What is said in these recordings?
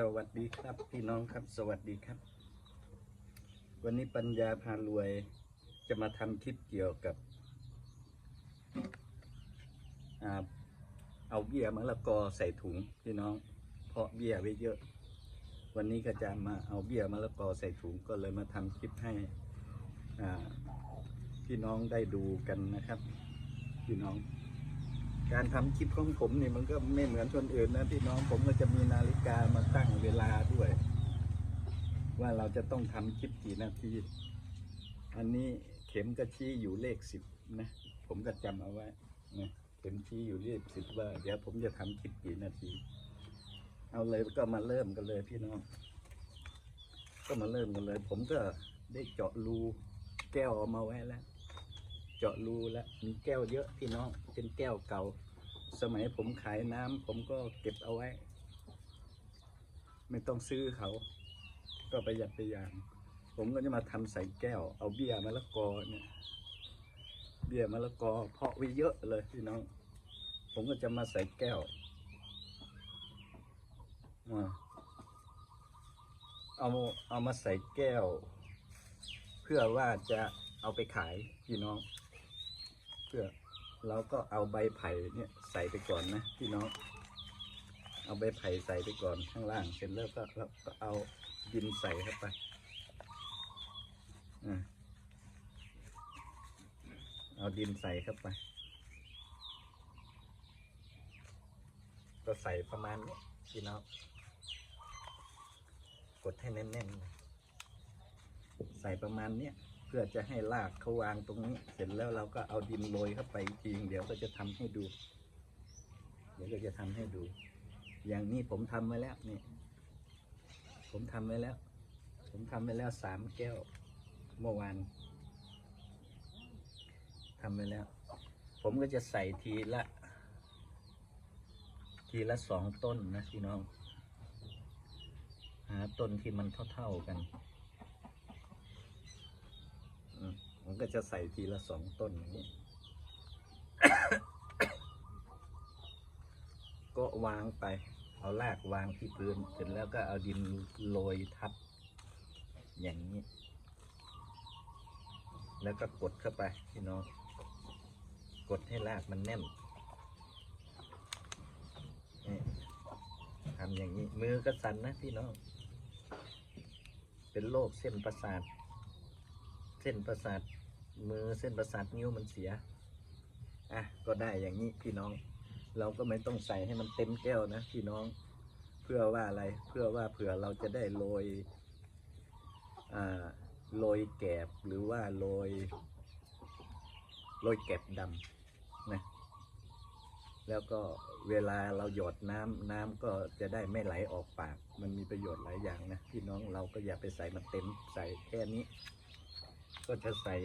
สวัสดีครับพี่น้องครับ สวัสดีครับ วันนี้ปัญญาพารวยจะมาทำคลิปเกี่ยวกับอเอาเบี้ยมะละกอใส่ถุงพี่น้อง เพราะเบี้ยไว้เยอะ วันนี้ก็จะมาเอาเบี้ยมะละกอใส่ถุงก็เลยมาทำคลิปให้พี่น้องได้ดูกันนะครับ พี่น้อง การทำคลิปของผมนี่มันก็ไม่เหมือนคนอื่นนะพี่น้องผมก็จะมีนาฬิกามาตั้งเวลาด้วย ว่าเราจะต้องทำคลิปกี่นาที อันนี้เข็มก็ชี้อยู่เลขสิบนะผมก็จำเอาไว้นะเข็มชี้อยู่เลขสิบว่าเดี๋ยวผมจะทำคลิปกี่นาที เอาเลยก็มาเริ่มกันเลยพี่น้อง ก็มาเริ่มกันเลย ผมก็ได้เจาะรูแก้วเอามาไว้แล้ว เจาะรูแล้วมีแก้วเยอะพี่น้องเป็นแก้วเก่า สมัยผมขายน้ำผมก็เก็บเอาไว้ ไม่ต้องซื้อเขา ก็ประหยัดไปอย่าง ผมก็จะมาทำใส่แก้ว เอาเบี้ยมะละกอเนี่ย เบี้ยมะละกอ เพาะไว้เยอะเลยพี่น้อง ผมก็จะมาใส่แก้วเอาเอามาใส่แก้ว เพื่อว่าจะเอาไปขายพี่น้อง เพื่อเราก็เอาใบไผ่เนี่ย ใส่ไปก่อนนะพี่น้อง เอาใบไผ่ใส่ไปก่อนข้างล่างเสร็จแล้วก็เราก็เอาดินใส่เข้าไปเอาดินใส่เข้าไป ก็ใส่ประมาณนี้พี่น้อง กดให้แน่นๆ ใส่ประมาณเนี้ยเพื่อจะให้รากเขาวางตรงนี้ เสร็จแล้วเราก็เอาดินโรยเข้าไปอีกทีเดี๋ยวก็จะทำให้ดู เดี๋ยวก็จะทำให้ดู อย่างนี้ผมทำไว้แล้วนี่ ผมทำไว้แล้ว ผมทำไว้แล้วสามแก้วเมื่อวานทำไว้แล้ว ผมก็จะใส่ทีละ ทีละสองต้นนะพี่น้อง หาต้นที่มันเท่าๆกัน ผมก็จะใส่ทีละสองต้นอย่างนี้ ก็วางไป เอารากวางที่พื้นเสร็จแล้วก็เอาดินโรยทับ อย่างนี้ แล้วก็กดเข้าไปพี่น้อง กดให้รากมันแน่นทำอย่างนี้ มือก็สั่นนะพี่น้อง เป็นโรคเส้นประสาท เส้นประสาท มือเส้นประสาทนิ้วมันเสีย อะ ก็ได้อย่างนี้พี่น้อง เราก็ไม่ต้องใส่ให้มันเต็มแก้วนะพี่น้อง เพื่อว่าอะไร เพื่อว่าเผื่อเราจะได้โรยโรยแกบหรือว่าโรยโรยแกบดำนะ แล้วก็เวลาเราหยดน้ำน้ำก็จะได้ไม่ไหลออกปาก มันมีประโยชน์หลายอย่างนะพี่น้องเราก็อย่าไปใส่มันเต็มใส่แค่นี้ ก็จะใส่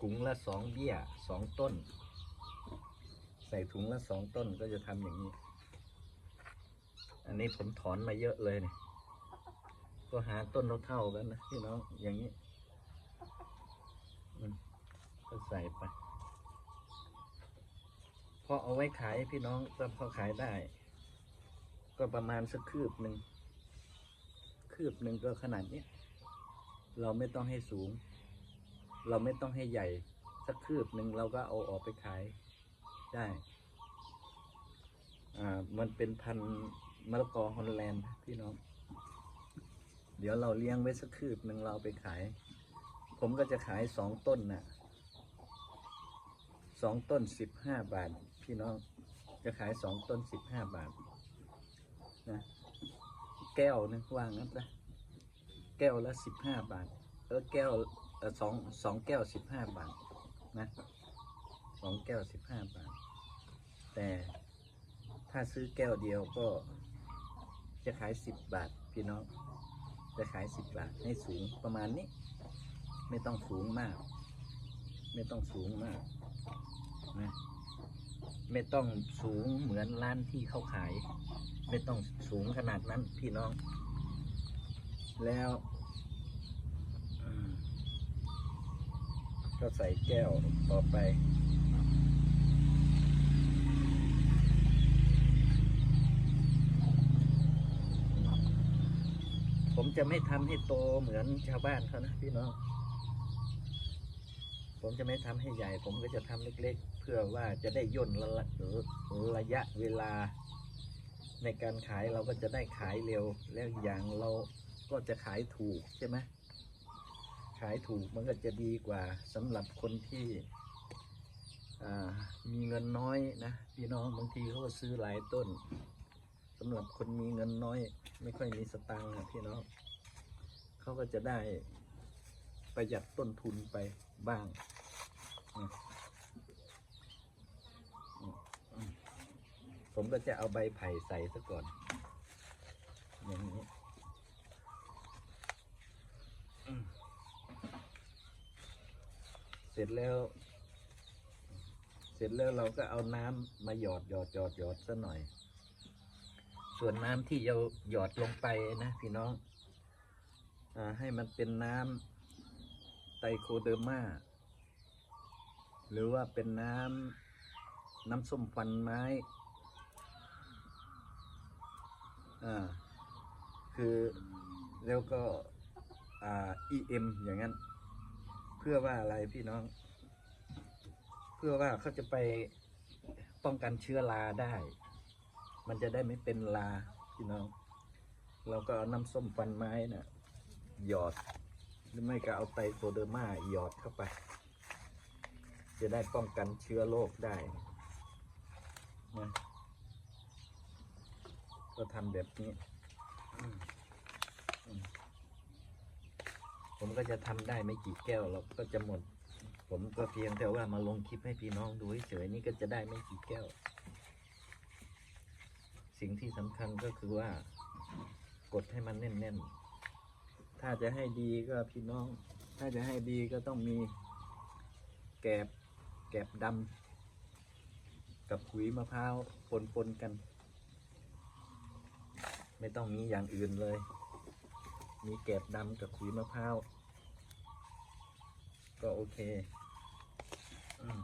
ถุงละสองเบี้ยสองต้น ส่ถุงละสองต้นก็จะทำอย่างนี้ อันนี้ผมถอนมาเยอะเลยเนี่ยก็หาต้นเท่าๆกันนะพี่น้องอย่างนี้ก็ใส่ไปพอเอาไว้ขายพี่น้องก็พอขายได้ ก็ประมาณสักคืบหนึ่งคืบหนึ่งก็ขนาดนี้เราไม่ต้องให้สูง เราไม่ต้องให้ใหญ่ สักคืบหนึ่งเราก็เอาออกไปขาย ได้อ่ามันเป็นพันธุ์มะละกอฮอลแลนด์พี่น้อง เดี๋ยวเราเลี้ยงไว้สักคืบหนึ่งเราไปขาย ผมก็จะขายสองต้นน่ะสองต้นสิบห้าบาท พี่น้องจะขายสองต้นสิบห้าบาทนะแก้วนึงว่างนั้นนะแก้วละสิบห้าบาทเออแก้วสองสองแก้วสิบห้าบาทนะสองแก้วสิบห้าบาท แต่ถ้าซื้อแก้วเดียวก็จะขายสิบบาท พี่น้อง จะขายสิบบาทให้สูงประมาณนี้ ไม่ต้องสูงมาก ไม่ต้องสูงมากนะไม่ต้องสูงเหมือนร้านที่เขาขาย ไม่ต้องสูงขนาดนั้นพี่น้อง แล้วก็ใส่แก้วต่อไป ผมจะไม่ทำให้โตเหมือนชาวบ้านเขานะพี่น้อง ผมจะไม่ทำให้ใหญ่ ผมก็จะทำเล็ก ๆ เพื่อว่าจะได้ย่นระละระยะเวลา ในการขายเราก็จะได้ขายเร็ว แล้วอย่างเราก็จะขายถูกใช่ไหมขายถูกมันก็จะดีกว่าสำหรับคนที่มีเงินน้อยนะพี่น้องบางทีเขาก็ซื้อหลายต้นำหรับคนมีเงินน้อย ไม่ค่อยมีสตังค์อะพี่น้องเขาก็จะได้ประหยัดต้นทุนไปบ้างผมก็จะเอาใบไผ่ใส่ซะก่อน อย่างนี้เสร็จแล้ว เสร็จแล้วเราก็เอาน้ำมาหยอดหยอดหยอดหยอดซะหน่อย ส่วนน้ำที่เราหยอดลงไปนะพี่น้องอให้มันเป็นน้ำไตโคเดอร์มาหรือว่าเป็นน้ำน้ำส้มฟันไม้อ่าคือแล้วก็อ่า EM อย่างนั้น เพื่อว่าอะไรพี่น้อง เพื่อว่าเขาจะไปป้องกันเชื้อราได้ มันจะได้ไม่เป็นลาพี่น้อง เราก็เอาน้ำส้มฟันไม้นะ่ะหยอด หรือไม่ก็เอาไตรโคเดอร์มาหยอดเข้าไป จะได้ป้องกันเชื้อโรคได้นะก็ทำแบบนี้ ผมก็จะทำได้ไม่กี่แก้วเราก็จะหมด ผมก็เพียงแต่ว่ามาลงคลิปให้พี่น้องดูเฉยๆนี่ก็จะได้ไม่กี่แก้ว สิ่งที่สำคัญก็คือว่ากดให้มันแน่นๆ ถ้าจะให้ดีก็พี่น้อง ถ้าจะให้ดีก็ต้องมีแกบแกบดำกับขุยมะพร้าวปนๆกัน ไม่ต้องมีอย่างอื่นเลย มีแกบดำกับขุยมะพร้าวก็โอเค อืม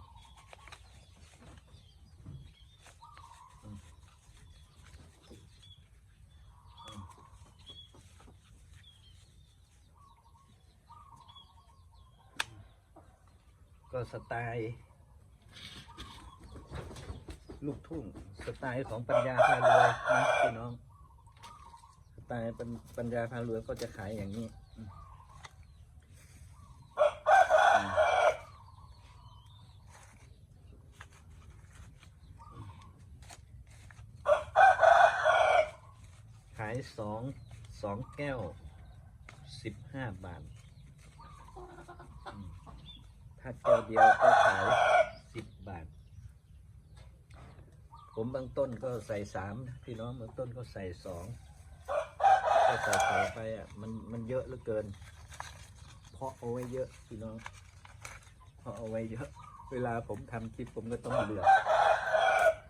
ก็สไตล์ ลูกทุ่ง สไตล์ของปัญญาพารวยนะพี่น้อง สไตล์ปัญญาพารวยก็จะขายอย่างนี้ขายสองสองแก้วสิบห้าบาท ถ้าแก้วเดียวก็ขายสิบบาท ผมบางต้นก็ใส่สามพี่น้องบางต้นก็ใส่สองก็ใส่ใส่ไปอะมันมันเยอะเหลือเกิน เพราะเอาไว้เยอะพี่น้อง เพราะเอาไว้เยอะ เวลาผมทำคลิปผมก็ต้องเหลือ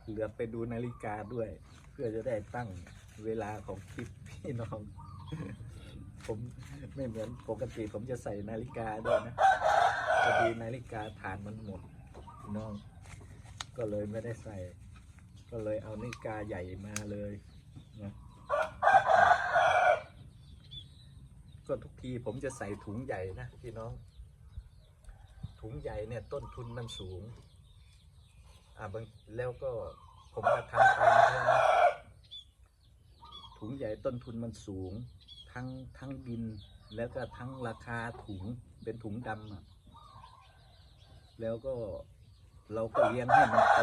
เหลือไปดูนาฬิกาด้วย เพื่อจะได้ตั้งเวลาของคลิปพี่น้อง ผมไม่เหมือนปกติผมจะใส่นาฬิกาด้วยนะ พอดีนาฬิกาฐานมันหมดพี่น้อง ก็เลยไม่ได้ใส่ ก็เลยเอานาฬิกาใหญ่มาเลยนะก็ทุกทีผมจะใส่ถุงใหญ่นะพี่น้อง ถุงใหญ่เนี่ยต้นทุนมันสูง อ่าบางแล้วก็ผมมาทำตามเขานะถุงใหญ่ต้นทุนมันสูง ทั้งทั้งดินแล้วก็ทั้งราคาถุงเป็นถุงดำอะ แล้วก็เราก็เลี้ยงให้มันโต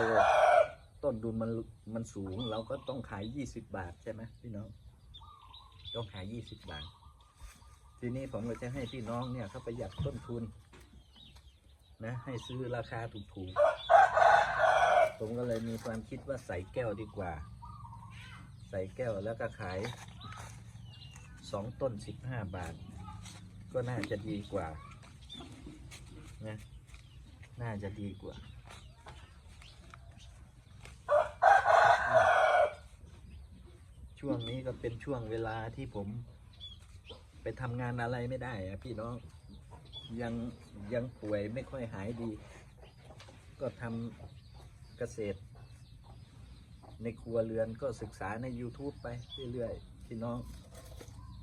ต้นทุนมันมันสูง เราก็ต้องขายยี่สิบบาทใช่ไหมพี่น้อง ต้องขายยี่สิบบาท ทีนี้ผมก็จะให้พี่น้องเนี่ยเขาประหยัดต้นทุน นะ ให้ซื้อราคาถูกๆ ผมก็เลยมีความคิดว่าใส่แก้วดีกว่า ใส่แก้วแล้วก็ขายสองต้นสิบห้าบาท ก็น่าจะดีกว่า น่าจะดีกว่าช่วงนี้ก็เป็นช่วงเวลาที่ผม ไปทำงานอะไรไม่ได้อะพี่น้องยังยังป่วยไม่ค่อยหายดี ก็ทำเกษตร ในครัวเรือนก็ศึกษาใน YouTube ไปเรื่อยๆพี่น้อง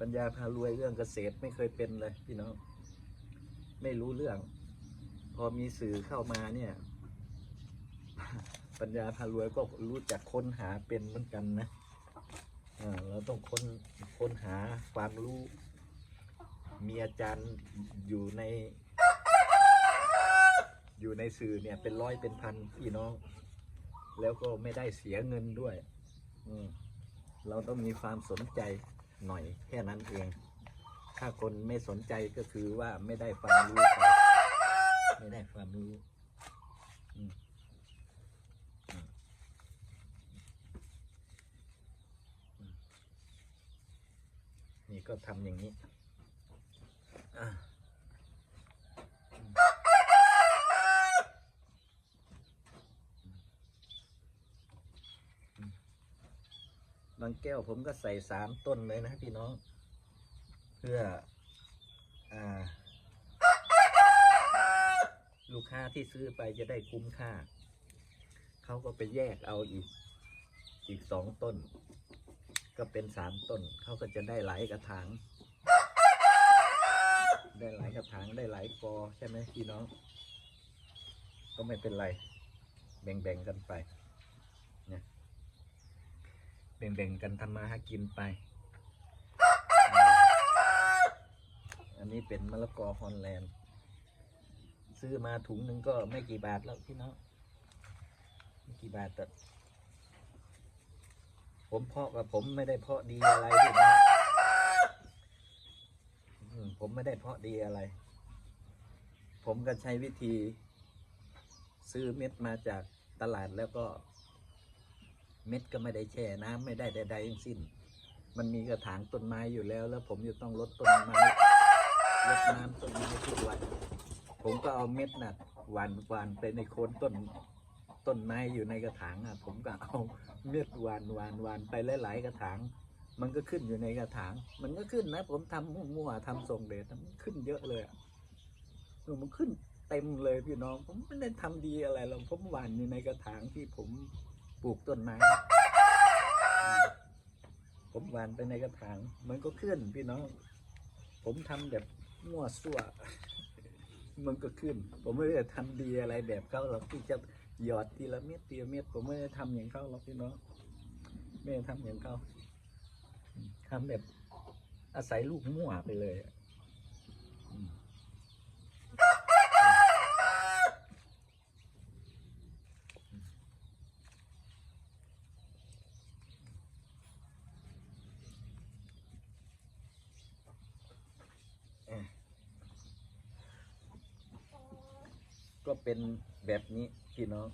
ปัญญาพารวยเรื่องเกษตรไม่เคยเป็นเลยพี่น้อง ไม่รู้เรื่อง พอมีสื่อเข้ามาเนี่ย ปัญญาพารวยก็รู้จักค้นหาเป็นเหมือนกันนะเราต้องค้นค้นหาความรู้ มีอาจารย์อยู่ใน อยู่ในสื่อเนี่ยเป็นร้อยเป็นพันพี่น้อง แล้วก็ไม่ได้เสียเงินด้วยเราต้องมีความสนใจหน่อยแค่นั้นเอง ถ้าคนไม่สนใจก็คือว่าไม่ได้ความรู้ ไปไม่ได้ความรู้นี่ก็ทำอย่างนี้บางแก้วผมก็ใส่สามต้นเลยนะพี่น้อง เพื่อ อ่า ค้าที่ซื้อไปจะได้คุ้มค่า เขาก็ไปแยกเอาอีก อีกสองต้น ก็เป็นสามต้น เขาก็จะได้หลายกระถาง ได้หลายกระถางได้หลายกอใช่ไหมพี่น้อง ก็ไม่เป็นไร แบ่งๆกันไปนี่ยแบ่งๆกันทำมาหากินไป อันนี้เป็นมะละกอฮอลแลนด์ ซื้อมาถุงหนึ่งก็ไม่กี่บาทแล้วพี่น้องไม่กี่บาทแต่ผมเพาะกับผมไม่ได้เพาะดีอะไรพี่น้องผมไม่ได้เพาะดีอะไร ผมก็ใช้วิธี ซื้อเม็ดมาจากตลาดแล้วก็ เม็ดก็ไม่ได้แช่น้ำไม่ได้ใดๆทั้งสิ้น มันมีกระถางต้นไม้อยู่แล้ว แล้วผมจะต้องลดต้นไม้ลดน้ำต้นไม้ทุกวัน ผมก็เอาเม็ดน่ะหวานหวานไปในโคนต้นต้นไม้อยู่ในกระถางอะ ผมก็เอาเม็ดหวานหวานหวานไปหลายๆกระถาง มันก็ขึ้นอยู่ในกระถาง มันก็ขึ้นนะ ผมทำมั่วๆทำทรงเดชมันขึ้นเยอะเลยอะมันขึ้นเต็มเลยพี่น้อง ผมไม่ได้ทำดีอะไรหรอกผมหวานอยู่ในกระถางที่ผมปลูกต้นไม้ผมหวานไปในกระถาง มันก็ขึ้นพี่น้อง ผมทำแบบมั่วซั่ว มันก็ขึ้น ผมไม่ได้ทำดีอะไรแบบเขาหรอกที่จะหยอดทีละเม็ดทีละเม็ดผมไม่ได้ทำอย่างเขาหรอกพี่น้องไม่ได้ทำอย่างเขาทำแบบอาศัยลูกมั่วไปเลยอะอืมเอ่อก็ เป็นแบบนี้พี่น้อง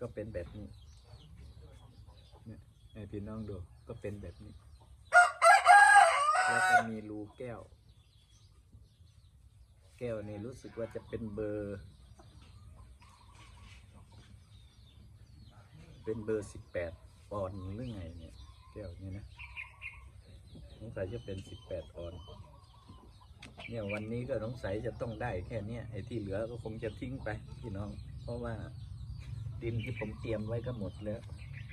ก็เป็นแบบนี้เนี่ยให้พี่น้องดูก็เป็นแบบนี้ แล้วก็มีรูแก้ว แก้วนี่รู้สึกว่าจะเป็นเบอร์ เป็นเบอร์สิบแปดปอนหรือไงเนี่ย แก้วนี่นะสงสัยจะเป็นสิบแปดปอน เนี่ยวันนี้ก็สงสัยจะต้องได้แค่เนี้ยไอ้ที่เหลือก็คงจะทิ้งไปพี่น้อง เพราะว่าดินที่ผมเตรียมไว้ก็หมดแล้ว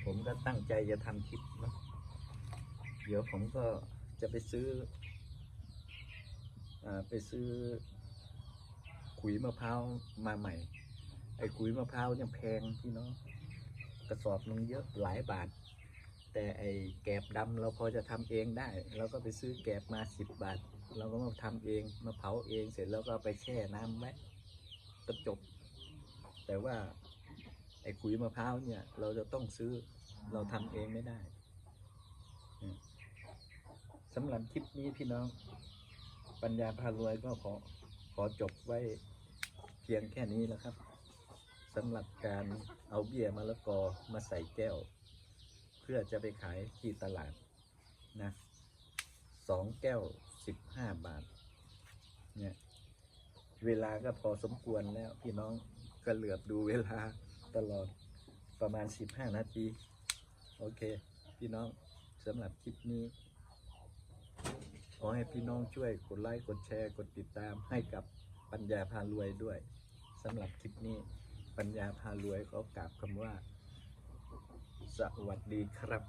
ผมก็ตั้งใจจะทำคลิปเนาะเดี๋ยวผมก็จะไปซื้ออไปซื้อขุยมะพร้าวมาใหม่ ไอ้ขุยมะพร้าวเนี่ยแพงพี่น้องกระสอบนึงเยอะหลายบาท แต่ไอ้แกบดำเราพอจะทำเองได้ เราก็ไปซื้อแกบมาสิบบาท เราก็มาทำเองมาเผาเองเสร็จแล้วก็ไปแช่น้ำไว้ก็จบ แต่ว่าไอ้ขุยมะพร้าวเนี่ย เราจะต้องซื้อเราทำเองไม่ได้สำหรับคลิปนี้พี่น้องปัญญาพารวยก็ขอขอจบไว้เพียงแค่นี้แล้วครับสำหรับการเอาเบี้ยมะละกอมาใส่แก้ว เพื่อจะไปขายที่ตลาดนะสองแก้ว สิบห้าบาท เนี่ย เวลาก็พอสมควรแล้ว พี่น้องก็เหลือบดูเวลาตลอดประมาณสิบห้านาที โอเค พี่น้องสำหรับคลิปนี้ ขอให้พี่น้องช่วยกดไลค์กดแชร์กดติดตามให้กับปัญญาพารวยด้วยสำหรับคลิปนี้ปัญญาพารวยขอกราบคำว่า สวัสดีครับ